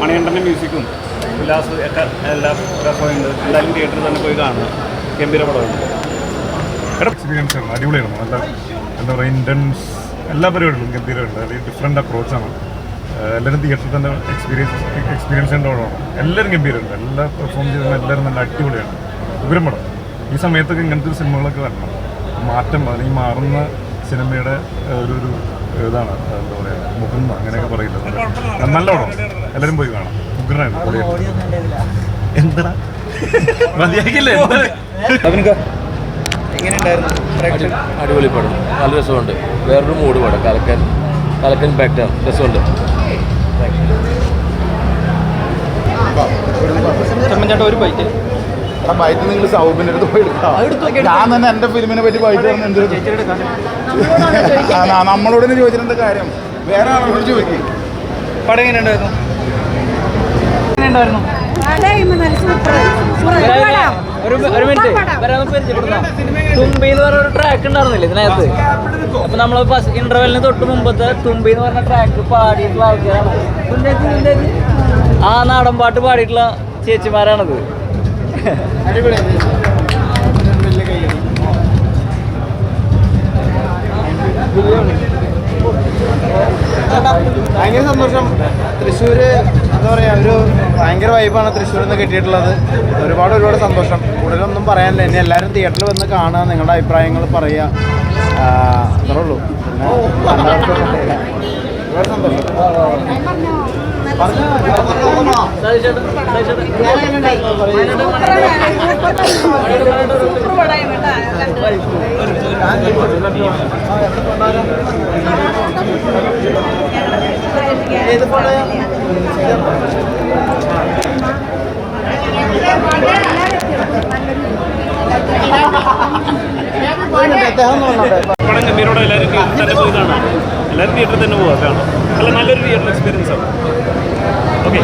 മണികണ്ഠന്റെ മ്യൂസിക്കും ഉല്ലാസ് ഒക്കെ എല്ലാ രസമുണ്ട് എന്തായാലും തിയേറ്ററിൽ തന്നെ പോയി കാണുക ഗംഭീര പടമുണ്ട് എക്സ്പീരിയൻസ് ആണ്. അടിപൊളിയായിരുന്നു. നല്ല എന്താ പറയുക ഇന്റൻസ് എല്ലാ പരിപാടികളും ഗംഭീരമുണ്ട് അല്ലെങ്കിൽ ഡിഫറെന്റ് അപ്രോച്ചാണ് എല്ലാവരും തിയേറ്ററിൽ തന്നെ എക്സ്പീരിയൻസ് എക്സ്പീരിയൻസ് ഉണ്ടോടാണ് എല്ലാവരും ഗംഭീരമുണ്ട്. എല്ലാ പെർഫോം ചെയ്യുന്ന എല്ലാവരും നല്ല അടിപൊളിയാണ്. ഉപരം പടം. ഈ സമയത്തൊക്കെ ഇങ്ങനത്തെ സിനിമകളൊക്കെ വരണം. മാറ്റം അല്ലെങ്കിൽ മാറുന്ന സിനിമയുടെ ഒരു ഒരു ഇതാണ്. എന്താ പറയുക മുഖം അങ്ങനെയൊക്കെ പറയില്ല നല്ല പടം. എല്ലാവരും പോയി കാണാം. ഉഗ്രനായിരുന്നു. എന്താ മതിയാക്കില്ലേ? അടിപൊളി പടം. നല്ല രസമുണ്ട്. വേറൊരു മൂഡ് പടം കലക്കൻ കലക്കൻ ബാക്ടാണ് രസമുണ്ട്. ആ ബൈറ്റ് നിങ്ങൾ സൗബിന്റെ അടുത്ത് പോയി എടുക്കാം. ഞാൻ തന്നെ എന്റെ ഫിലിമിനെ പറ്റി ബൈറ്റ് നമ്മളോട് തന്നെ ചോദിച്ചിട്ടുണ്ട് കാര്യം? വേറെ ആളോട് ചോദിക്കും. ഒരു ഒരു മിനിറ്റ് തുമ്പി എന്ന് പറഞ്ഞ ഒരു ട്രാക്ക് ഉണ്ടായിരുന്നില്ല ഇതിനകത്ത്? അപ്പൊ നമ്മൾ ഇന്റർവെല്ലിന് തൊട്ട് മുമ്പത്തെ തുമ്പി എന്ന് പറഞ്ഞ ട്രാക്ക് പാടിയിട്ടുള്ള ആൾക്കാരാണ്. ആ നാടൻ പാട്ട് പാടിയിട്ടുള്ള ചേച്ചിമാരാണത്. ഭയങ്കര സന്തോഷം. തൃശ്ശൂർ എന്താ പറയുക ഒരു ഭയങ്കര വൈബാണ് തൃശ്ശൂരിൽ നിന്ന് കിട്ടിയിട്ടുള്ളത്. ഒരുപാട് ഒരുപാട് സന്തോഷം. കൂടുതലൊന്നും പറയാനില്ല. ഇനി എല്ലാവരും തിയേറ്ററിൽ വന്ന് കാണുക നിങ്ങളുടെ അഭിപ്രായങ്ങൾ പറയുക. അത്രേ ഉള്ളൂ. പിന്നെ ഒരുപാട് സന്തോഷം. പടം ഗംഭീരോടെ എല്ലാവരും തന്നെ പോയതാണ് എല്ലാവരും തിയേറ്ററിൽ തന്നെ കാണാം. അല്ല നല്ലൊരു തിയേറ്റർ എക്സ്പീരിയൻസ് ആണ്. ഓക്കെ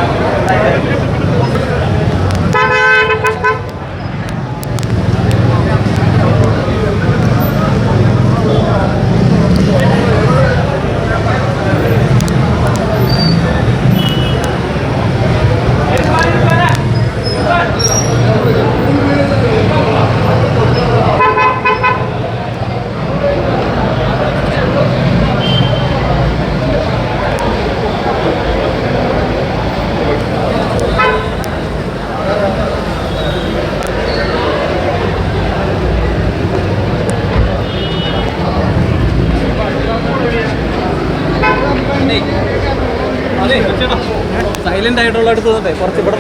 സൈലന്റ് ആയിട്ടുള്ള അടുത്ത് തന്നെ കുറച്ച് ഇവിടെ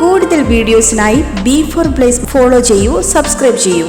കൂടുതൽ വീഡിയോസിനായി ബി ഫോർ പ്ലേസ് ഫോളോ ചെയ്യൂ സബ്സ്ക്രൈബ് ചെയ്യൂ.